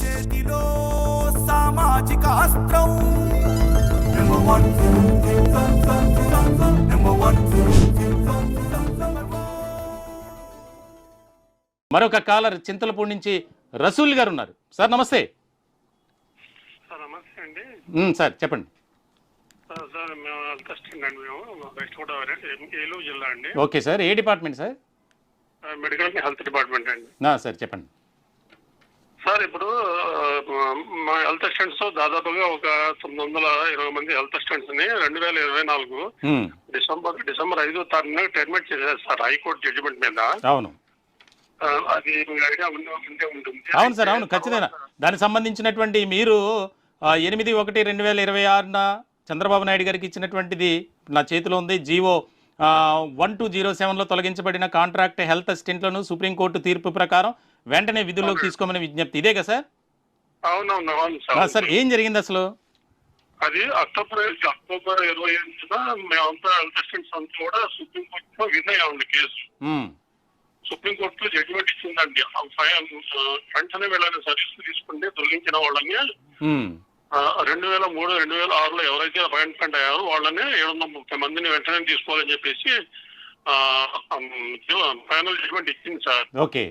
చేతిలో సామాజిక అస్త్రం. మరొక కాలర్ చింతలపూడి నుంచి రసూల్ గారు ఉన్నారు. సార్ నమస్తే. సార్ నమస్తే అండి. ఉమ్, సార్ చెప్పండి. Okay sir. ఏ department sir? Medical health department అండి. నా సార్ చెప్పండి. సార్ ఇప్పుడు మా హెల్త్ అసిస్టెంట్స్ దాదాపుగా ఒక తొమ్మిది వందల ఇరవై మంది హెల్త్ అసిస్టెంట్స్ని రెండు వేల ఇరవై నాలుగు డిసెంబర్ డిసెంబర్ ఐదో తారీఖున టెర్మినేట్ చేశారు సార్ హైకోర్టు జడ్జిమెంట్ మీద. అవును. అది ఐడియా ఉండే ఉంటుంది. అవును సార్ అవును ఖచ్చితంగా. దానికి సంబంధించినటువంటి మీరు ఎనిమిది ఒకటి రెండు వేల ఇరవై ఆరున చంద్రబాబు నాయుడు గారికి ఇచ్చినటువంటిది నా చేతిలో ఉంది. జీవో వన్ టూ జీరో సెవెన్లో తొలగించబడిన కాంట్రాక్ట్ హెల్త్ అసిస్టెంట్లను సుప్రీంకోర్టు తీర్పు ప్రకారం వెంటనే విధుల్లోకి తీసుకోమని విజ్ఞప్తి. ఇదే కదా సార్? అవునవును అవును సార్. సార్ ఏం జరిగింది అసలు? అది అక్టోబర్ అక్టోబర్ ఇరవై ఎనిమిదిన మేమంతా అసిస్టెంట్స్ అంతా కూడా సుప్రీంకోర్టులో విన్ అయ్యామండి కేసు. ఉమ్, సుప్రీంకోర్టులో జడ్జిమెంట్ ఇచ్చిందండి. వెంటనే వీళ్ళని సర్వీస్ తీసుకుంటే తొలగించిన వాళ్ళని రెండు వేల మూడు రెండు వేల ఆరులో ఎవరైతే అపాయింట్మెంట్ అయ్యారో వాళ్ళని ఏడు వందల ముప్పై మందిని వెంటనే తీసుకోవాలని చెప్పేసి ఫైనల్ జడ్జిమెంట్ ఇచ్చింది సార్. ఓకే.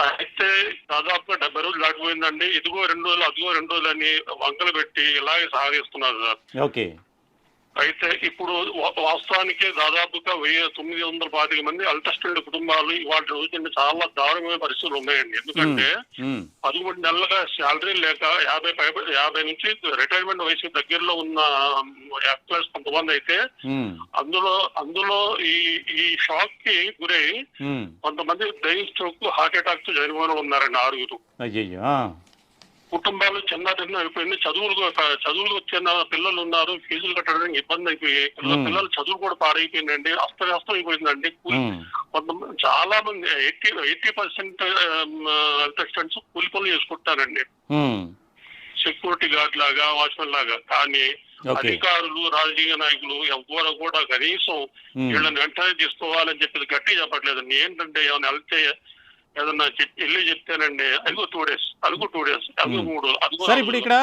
అయితే దాదాపుగా డెబ్బై రోజులు దాటిపోయిందండి. ఇదిగో రెండు రోజులు అదిగో రెండు రోజులు అని వంకలు పెట్టి ఇలాగే సాగిస్తున్నారు సార్. ఓకే. అయితే ఇప్పుడు వాస్తవానికి దాదాపుగా వెయ్యి తొమ్మిది వందల పాతిక మంది అల్టస్టెండ్ కుటుంబాలు ఇవాళ రోజున చాలా దారుణమైన పరిస్థితులు ఉన్నాయండి. ఎందుకంటే పదమూడు నెలలుగా శాలరీ లేక యాభై పై యాభై నుంచి రిటైర్మెంట్ వయసు దగ్గరలో ఉన్న ఎంప్లాయీస్ కొంతమంది అయితే అందులో అందులో ఈ ఈ షాక్కి గురై కొంతమంది బ్రెయిన్ స్ట్రోక్ హార్ట్ అటాక్తో చనిపోయిన ఉన్నారండి ఆరుగురు. కుటుంబాలు చిన్న చిన్న అయిపోయింది చదువులు చదువులు వచ్చిన పిల్లలు ఉన్నారు. ఫీజులు కట్టడానికి ఇబ్బంది అయిపోయి మ్మ్. పిల్లలు చదువు కూడా పాడైపోయిందండి. అస్తవ్యస్తం అయిపోయిందండి. కొంతమంది చాలా మంది ఎయిటీ ఎయిటీ పర్సెంట్ అసిస్టెంట్స్ కూలి పనులు చేసుకుంటారండి. సెక్యూరిటీ గార్డ్ లాగా వాచ్మెన్ లాగా. కానీ. అధికారులు రాజకీయ నాయకులు ఎవ్వరు కూడా కనీసం. వీళ్ళని వెంటనే తీసుకోవాలని చెప్పేది గట్టి చెప్పట్లేదండి ఏంటంటే ఏమైనా వెళ్తే ఏదన్నా వెళ్ళి చెప్తేనండి అదిగో టూ డేస్ అదిగో టూ డేస్ అదిగో మూడు అదిగో సార్ ఇప్పుడు ఇక్కడ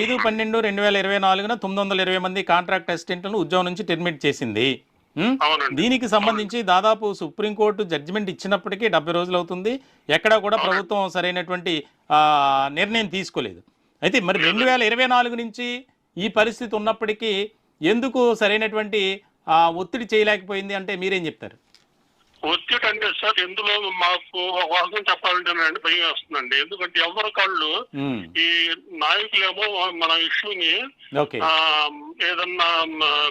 ఐదు పన్నెండు రెండు వేల ఇరవై నాలుగున తొమ్మిది వందల ఇరవై మంది కాంట్రాక్ట్ అసిస్టెంట్లను ఉద్యోగం నుంచి టెర్మినేట్ చేసింది. దీనికి సంబంధించి దాదాపు సుప్రీంకోర్టు జడ్జిమెంట్ ఇచ్చినప్పటికీ డెబ్బై రోజులు అవుతుంది ఎక్కడా కూడా ప్రభుత్వం సరైనటువంటి నిర్ణయం తీసుకోలేదు. అయితే మరి రెండు వేల ఇరవై నాలుగు నుంచి ఈ పరిస్థితి ఉన్నప్పటికీ ఎందుకు సరైనటువంటి ఒత్తిడి చేయలేకపోయింది అంటే మీరేం చెప్తారు? ఒత్తిడి అంటే సార్ ఇందులో మాకు ఒక వాస్తవం చెప్పాలంటేనండి భయం వేస్తుందండి. ఎందుకంటే ఎవరి కాళ్ళు ఈ నాయకులేమో మన ఇష్యూని ఏదన్నా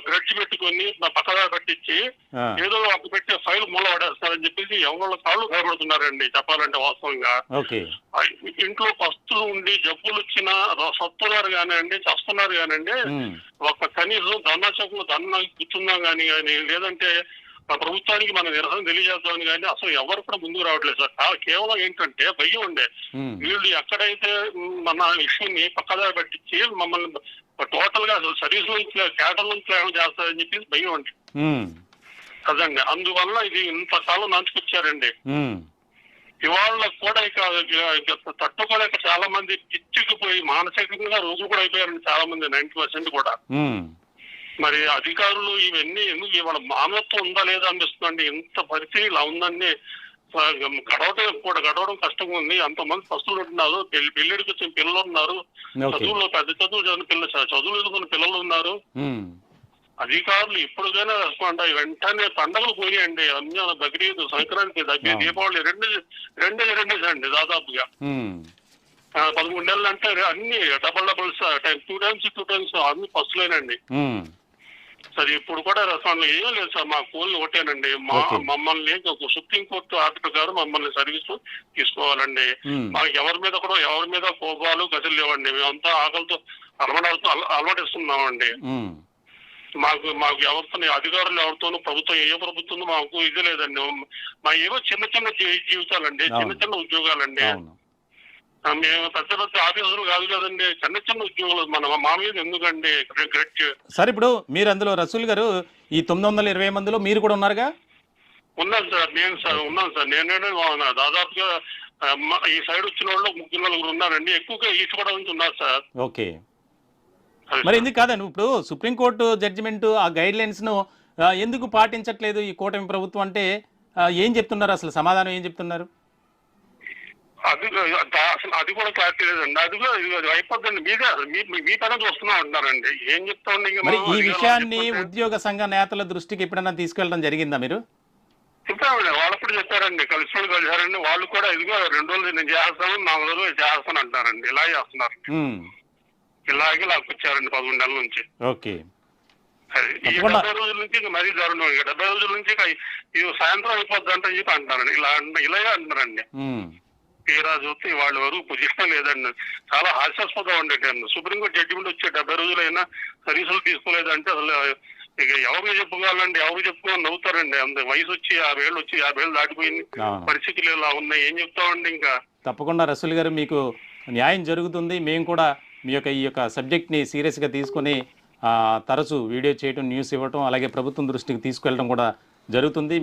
గ్రడ్జ్ పెట్టుకొని పక్కగా పెట్టించి ఆ, ఏదో ఒక పెట్టే ఫైల్ మూల పడేస్తారని చెప్పేసి ఎవరి కాళ్ళు భయపడుతున్నారండి చెప్పాలంటే వాస్తవంగా. ఇంట్లో పస్తులు ఉండి జబ్బులు వచ్చినా సత్తున్నారు కానివ్వండి చస్తున్నారు కానివ్వండి ఒక కనీసం ధర్నా చౌకలో ధర్నా కూర్చుందాం కానీ కానీ లేదంటే ప్రభుత్వానికి మన నిరసన తెలియజేద్దామని కానీ అసలు ఎవరు కూడా ముందుకు రావట్లేదు సార్. కేవలం ఏంటంటే భయం ఉండే. వీళ్ళు ఎక్కడైతే మన ఇష్యూని పక్కదారి పెట్టించి మమ్మల్ని టోటల్గా అసలు సర్వీస్ నుంచి కేటర్ నుంచి ఏమైనా చేస్తారని చెప్పి భయం ఉమ్, కదండి అందువల్ల ఇది ఇంతకాలం నంచుకొచ్చారండి. ఇవాళ కూడా ఇక తట్టుకోలేక చాలా మంది పిచ్చికిపోయి మానసికంగా రోజు కూడా అయిపోయారండి చాలా మంది నైన్టీ పర్సెంట్ కూడా. మరి అధికారులు ఇవన్నీ ఎందుకు ఇవాళ మానవత్వం ఉందా లేదా అనిపిస్తుందండి? ఇంత పరిస్థితి ఇలా ఉందండి? ఆ, గడవటం కూడా గడవడం కష్టంగా ఉంది. అంతమంది పస్తులు ఉంటున్నారు. పెళ్ళి పెళ్ళిడికి వచ్చిన పిల్లలు ఉన్నారు. చదువులో పెద్ద చదువులు చదివిన పిల్లలు చదువులు చదువుకున్న పిల్లలు ఉన్నారు. అధికారులు ఇప్పుడుగానే రెస్పాండ్ అయ్యి వెంటనే పండగలు పోయాయండి అన్ని బక్రీద్ సంక్రాంతి దగ్గర. దీపావళి రెండు రెండు రెండు అండి దాదాపుగా. నెలలు అంటే అన్ని double doubles two times two times అన్ని పస్తులేనండి ఉమ్, సరే ఇప్పుడు కూడా రెస్పాండ్ లేదు సార్ మా ఫోన్ ఒకటేనండి. మా. మమ్మల్ని ఒక సుప్రీం కోర్టు ఆర్డర్ ప్రకారం మమ్మల్ని సర్వీస్ తీసుకోవాలండి. మాకు ఎవరి మీద కూడా ఎవరి మీద కోపాలు గతులు లేవండి. మేమంతా ఆకలితో అలవాటు అలవాటిస్తున్నామండి మాకు మాకు ఎవరితో అధికారులు ఎవరితోనూ ప్రభుత్వం ఏ ప్రభుత్వం మాకు ఇది లేదండి. మా ఏవో చిన్న చిన్న జీవితాలండి. చిన్న. చిన్న ఉద్యోగాలండి. మేము పెద్ద పెద్ద ఆఫీసులు కాదు కదండి. చిన్న చిన్న ఉద్యోగాలు మన మా మీద ఎందుకండి? సార్ ఇప్పుడు మీరు అందులో రసూల్ గారు ఈ తొమ్మిది వందల ఇరవై మందిలో మీరు కూడా ఉన్నారుగా? ఉన్నాను సార్ నేను సార్ ఉన్నాను సార్. నేనే దాదాపుగా ఈ సైడ్ వచ్చిన వాళ్ళు ముగ్గురు నలుగురు ఉన్నారండి. ఎక్కువగా ఈస్ట్ నుంచి ఉన్నారు సార్. ఓకే. మరి. ఎందుకు కాదండి? ఇప్పుడు సుప్రీంకోర్టు జడ్జిమెంట్ ఆ గైడ్ లైన్స్ను ఆ, ఎందుకు పాటించట్లేదు ఈ కూటమి ప్రభుత్వం అంటే ఏం చెప్తున్నారు అసలు? సమాధానం ఏం చెప్తున్నారు? అది అసలు అది కూడా క్లారిటీ లేదండి. అది కూడా అయిపోద్దండి. మీదే మీ పైన చూస్తున్నాం అంటున్నారండి ఏం చెప్తామండి మరి ఈ విషయాన్ని ఉద్యోగ సంఘ నేతల దృష్టికి ఎప్పుడైనా తీసుకెళ్ళడం జరిగిందా మీరు? చెప్పామండి. వాళ్ళు కూడా చెప్పారండి. కలిసి వాళ్ళు కలిసారండి వాళ్ళు కూడా ఇదిగో రెండు రోజులు నేను చేస్తాను నాలుగు రోజులు చేస్తాను అంటారండి ఇలా చేస్తున్నారు. ఇలాగే లాక్కొచ్చారండి పదకొండు నెలల నుంచి. ఓకే. ఈ. డెబ్బై రోజుల నుంచి ఇంకా మరీ దారుణం. ఇంకా డెబ్బై రోజుల నుంచి సాయంత్రం అయిపోద్ది అంటే చెప్పి అంటారండి ఇలా ఇలాగే అంటున్నారండి. తీరా చూస్తే వాళ్ళ వరకు పొజిషన్ లేదండి. చాలా హాస్యాస్పదం ఉండేటండి సుప్రీంకోర్టు జడ్జిమెంట్ వచ్చే డెబ్బై రోజులైనా సర్వీసులు తీసుకోలేదంటే అసలు ఇక ఎవరు చెప్పుకోవాలండి? ఎవరు చెప్పుకోవాలి నవ్వుతారండి. అంత వయసు వచ్చి యాభై ఏళ్ళు వచ్చి యాభై ఏళ్ళు దాటిపోయింది. పరిస్థితులు ఇలా ఉన్నాయి. ఏం చెప్తామండి ఇంకా? తప్పకుండా రసూల్ గారు మీకు న్యాయం జరుగుతుంది. మేము కూడా మీ యొక్క ఈ యొక్క సబ్జెక్ట్ని సీరియస్గా తీసుకొని తరచూ వీడియో చేయటం న్యూస్ ఇవ్వటం అలాగే ప్రభుత్వం దృష్టికి తీసుకెళ్ళడం కూడా జరుగుతుంది.